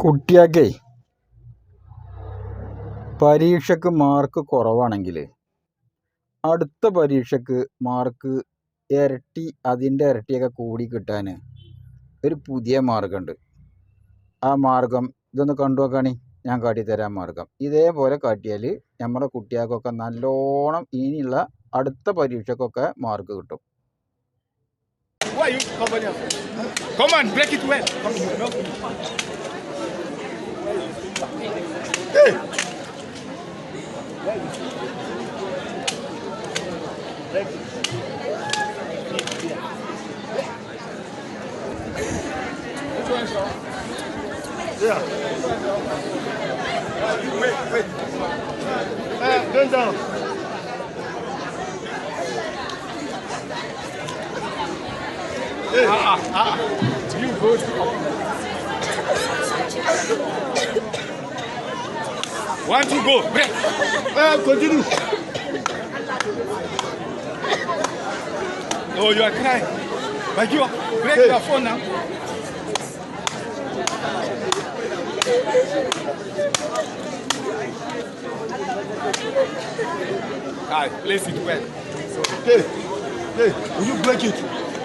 കുട്ടിയാക്കേ പരീക്ഷയ്ക്ക് മാർക്ക് കുറവാണെങ്കിൽ അടുത്ത പരീക്ഷയ്ക്ക് മാർക്ക് ഇരട്ടി അതിന്റെ ഇരട്ടിയൊക്കെ കൂടി കിട്ടാൻ ഒരു പുതിയ മാർഗമുണ്ട് ആ മാർഗം ഇതൊന്ന് കണ്ടു നോക്കാണി ഞാൻ കാട്ടിത്തരാൻ മാർഗം ഇതേപോലെ കാട്ടിയാൽ നമ്മുടെ കുട്ടികൾക്കൊക്കെ നല്ലോണം ഇനിയുള്ള അടുത്ത പരീക്ഷക്കൊക്കെ മാർക്ക് കിട്ടും Come on, break it well. Come on. Uh, bend down. Hey. Ah, ah, ah. You good. One, two, go. Uh, continue. Oh, you are crying. But you break your phone now. Alright, place it well. Hey, hey, will you break it?